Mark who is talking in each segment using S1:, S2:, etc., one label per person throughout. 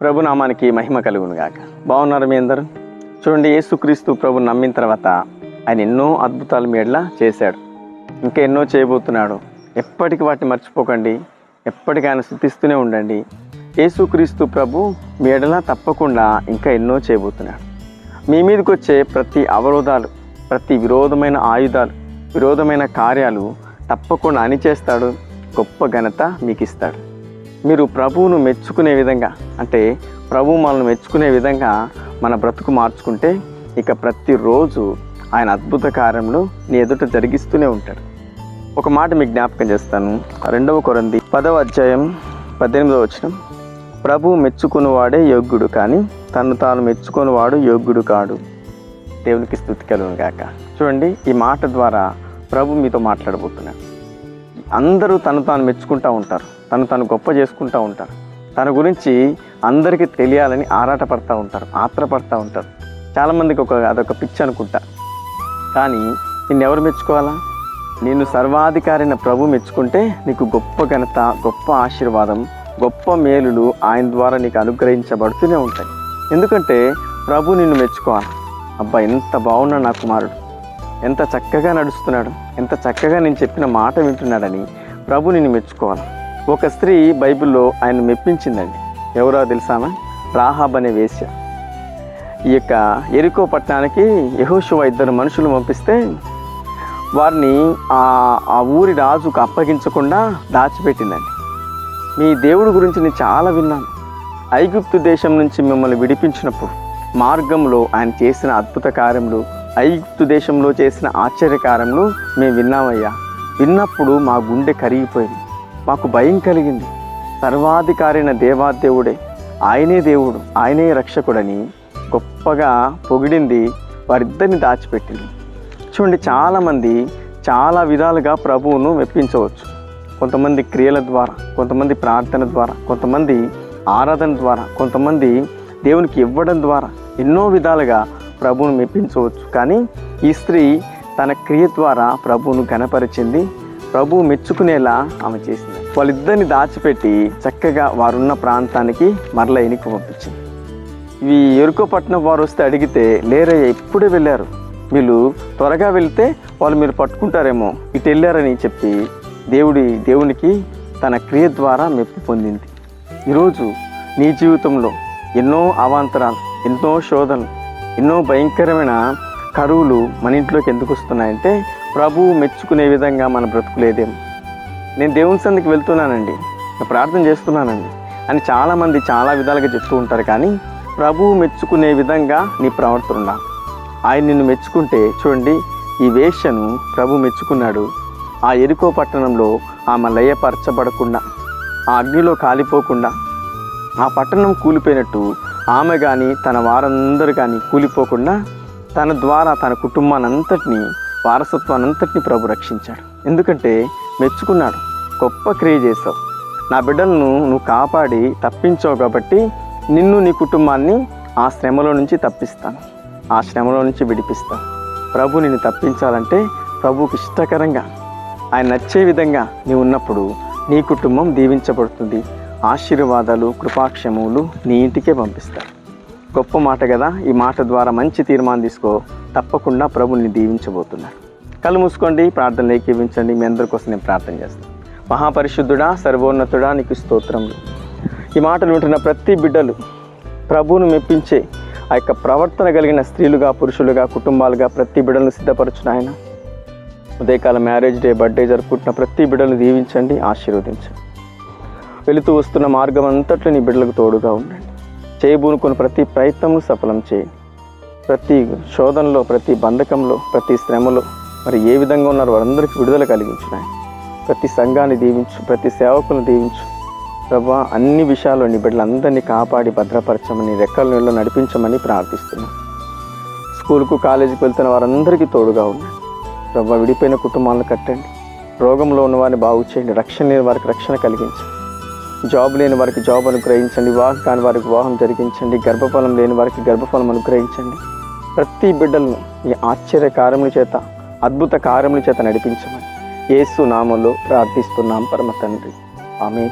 S1: ప్రభునామానికి మహిమ కలుగును గాక. బాగున్నారు మీ అందరూ? చూడండి యేసుక్రీస్తు ప్రభు నమ్మిన తర్వాత ఆయన ఎన్నో అద్భుతాలు మేడలా చేశాడు. ఇంకా ఎన్నో చేయబోతున్నాడు. ఎప్పటికి వాటిని మర్చిపోకండి. ఎప్పటికీ ఆయన శుద్ధిస్తూనే ఉండండి. యేసుక్రీస్తు ప్రభు మేడలా తప్పకుండా ఇంకా ఎన్నో చేయబోతున్నాడు. మీ మీదకి వచ్చే ప్రతి అవరోధాలు ప్రతి విరోధమైన ఆయుధాలు విరోధమైన కార్యాలు తప్పకుండా అణిచేస్తాడు. గొప్ప ఘనత మీకు ఇస్తాడు మీరు ప్రభువును మెచ్చుకునే విధంగా అంటే ప్రభు మనల్ని మెచ్చుకునే విధంగా మన బ్రతుకు మార్చుకుంటే ఇక ప్రతిరోజు ఆయన అద్భుత కార్యంలో నీ ఎదుట జరిగిస్తూనే ఉంటాడు. ఒక మాట మీకు జ్ఞాపకం చేస్తాను. రెండవ కొరంది పదవ అధ్యాయం పద్దెనిమిదవ వచ్చిన ప్రభు మెచ్చుకునివాడే యోగ్యుడు కానీ తను తాను మెచ్చుకునివాడు యోగ్యుడు కాడు. దేవునికి స్థుతి కలుగును గాక. చూడండి ఈ మాట ద్వారా ప్రభు మీతో మాట్లాడబోతున్నాడు. అందరూ తను తాను మెచ్చుకుంటూ ఉంటారు. తను తను గొప్ప చేసుకుంటూ ఉంటారు. తన గురించి అందరికీ తెలియాలని ఆరాటపడతా ఉంటారు ఆత్రపడతా ఉంటారు. చాలామందికి ఒక అదొక పిచ్చి అనుకుంటా. కానీ నిన్ను ఎవరు మెచ్చుకోవాలా? నేను సర్వాధికారైన ప్రభు మెచ్చుకుంటే నీకు గొప్ప ఘనత గొప్ప ఆశీర్వాదం గొప్ప మేలులు ఆయన ద్వారా నీకు అనుగ్రహించబడుతూనే ఉంటాయి. ఎందుకంటే ప్రభు నిన్ను మెచ్చుకోవాలి. అబ్బా ఎంత బాగున్నాడు నా కుమారుడు. ఎంత చక్కగా నడుస్తున్నాడు. ఎంత చక్కగా నేను చెప్పిన మాట వింటున్నాడని ప్రభు నిన్ను మెచ్చుకోవాలి. ఒక స్త్రీ బైబిల్లో ఆయన మెప్పించిందండి. ఎవరో తెలుసామా రాహాబ్ అనే వేశ్య. ఈ యొక్క ఎరుకో పట్టణానికి యహోశివ ఇద్దరు మనుషులు పంపిస్తే వారిని ఆ ఊరి రాజుకు అప్పగించకుండా దాచిపెట్టిందండి. మీ దేవుడి గురించి నేను చాలా విన్నాను. ఐగుప్తు దేశం నుంచి మిమ్మల్ని విడిపించినప్పుడు మార్గంలో ఆయన చేసిన అద్భుత కార్యములు ఐగుప్తు దేశంలో చేసిన ఆశ్చర్యకారములు మేము విన్నామయ్యా. విన్నప్పుడు మా గుండె కరిగిపోయింది. మాకు భయం కలిగింది. సర్వాధికారైన దేవాదేవుడే ఆయనే దేవుడు ఆయనే రక్షకుడని గొప్పగా పొగిడింది వారిద్దరిని దాచిపెట్టింది. చూడండి చాలామంది చాలా విధాలుగా ప్రభువును మెప్పించవచ్చు. కొంతమంది క్రియల ద్వారా కొంతమంది ప్రార్థన ద్వారా కొంతమంది ఆరాధన ద్వారా కొంతమంది దేవునికి ఇవ్వడం ద్వారా ఎన్నో విధాలుగా ప్రభువును మెప్పించవచ్చు. కానీ ఈ స్త్రీ తన క్రియ ద్వారా ప్రభువును గణపరిచింది ప్రభు మెచ్చుకునేలా ఆమె చేసింది. వాళ్ళిద్దరిని దాచిపెట్టి చక్కగా వారున్న ప్రాంతానికి మరల ఎనికి పంపించింది. ఇవి ఎరుకోపట్నం వారు వస్తే అడిగితే లేరయ్య ఇప్పుడే వెళ్ళారు. వీళ్ళు త్వరగా వెళ్తే వాళ్ళు మీరు పట్టుకుంటారేమో ఇటు వెళ్ళారని చెప్పి దేవుడి దేవునికి తన క్రియ ద్వారా మెప్పు పొందింది. ఈరోజు నీ జీవితంలో ఎన్నో అవాంతరాలు ఎన్నో శోధనలు ఎన్నో భయంకరమైన కరువులు మన ఇంట్లోకి ఎందుకు వస్తున్నాయంటే ప్రభువు మెచ్చుకునే విధంగా మన బ్రతుకులేదేం? నేను దేవుని సందికి వెళ్తున్నానండి. ప్రార్థన చేస్తున్నానండి. అని చాలామంది చాలా విధాలుగా చెప్తూ ఉంటారు కానీ ప్రభువు మెచ్చుకునే విధంగా నీ ప్రవర్తన ఉండాలి. ఆయన నిన్ను మెచ్చుకుంటే చూడండి ఈ వేష్యను ప్రభు మెచ్చుకున్నాడు. ఆ ఎరుకో పట్టణంలో ఆమె లయపరచబడకుండా ఆ అగ్నిలో కాలిపోకుండా ఆ పట్టణం కూలిపోయినట్టు ఆమె కానీ తన వారందరూ కానీ కూలిపోకుండా తన ద్వారా తన కుటుంబాన్ని వారసత్వాన్ని అంతటిని ప్రభు రక్షించాడు. ఎందుకంటే మెచ్చుకున్నాడు. గొప్ప క్రియ చేశావు. నా బిడ్డలను నువ్వు కాపాడి తప్పించావు కాబట్టి నిన్ను నీ కుటుంబాన్ని ఆ శ్రమలో నుంచి తప్పిస్తాను. ఆ శ్రమలో నుంచి విడిపిస్తాను. ప్రభు నిన్ను తప్పించాలంటే ప్రభుకి ఇష్టకరంగా ఆయన నచ్చే విధంగా నీవు ఉన్నప్పుడు నీ కుటుంబం దీవించబడుతుంది. ఆశీర్వాదాలు కృపాక్షములు నీ ఇంటికే పంపిస్తారు గొప్ప మాట కదా? ఈ మాట ద్వారా మంచి తీర్మానం తీసుకో. తప్పకుండా ప్రభుని దీవించబోతున్నారు. కళ్ళు మూసుకోండి ప్రార్థనలు ఏకీవించండి మీ అందరి కోసం నేను ప్రార్థన చేస్తాను. మహాపరిశుద్ధుడా సర్వోన్నతుడా నీకు స్తోత్రములు. ఈ మాటలు వింటున్న ప్రతి బిడ్డలు ప్రభువును మెప్పించే ఆ యొక్క ప్రవర్తన కలిగిన స్త్రీలుగా పురుషులుగా కుటుంబాలుగా ప్రతి బిడ్డలను సిద్ధపరచున ఆయన. ఉదయకాల మ్యారేజ్ డే బర్త్డే జరుపుకుంటున్న ప్రతి బిడ్డలను దీవించండి ఆశీర్వదించండి. వెళుతూ వస్తున్న మార్గం అంతట్లో నీ బిడ్డలకు తోడుగా ఉండండి. చేయబూనుకున్న ప్రతి ప్రయత్నము సఫలం చేయండి. ప్రతి శోధనలో ప్రతి బంధకంలో ప్రతి శ్రమలో మరి ఏ విధంగా ఉన్నారో వారందరికీ విడుదల కలిగించు ప్రతి సంఘాన్ని దీవించు ప్రతి సేవకులను దీవించు. ప్రభా అన్ని విషయాల్లో నీ బిడ్డలందరినీ కాపాడి భద్రపరచమని రెక్కల నీళ్ళు నడిపించమని ప్రార్థిస్తున్నాను స్కూల్కు కాలేజీకి వెళ్తున్న వారందరికీ తోడుగా ఉండండి. ప్రభా విడిపోయిన కుటుంబాలను కట్టండి. రోగంలో ఉన్న వారిని బాగు చేయండి. రక్షణ లేని వారికి రక్షణ కలిగించండి. జాబ్ లేని వారికి జాబ్ అనుగ్రహించండి. వివాహం కాని వారికి వివాహం జరిగించండి. గర్భఫలం లేని వారికి గర్భఫలం అనుగ్రహించండి. ప్రతి బిడ్డలను ఈ ఆశ్చర్య కార్యముల చేత అద్భుత కార్యముల చేత నడిపించమని యేసు నామంలో ప్రార్థిస్తున్నాం పరమ తండ్రి. ఆమె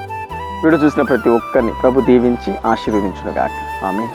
S1: వీడు చూసిన ప్రతి ఒక్కరిని ప్రభు దీవించి ఆశీర్వదించునుగాక. ఆమె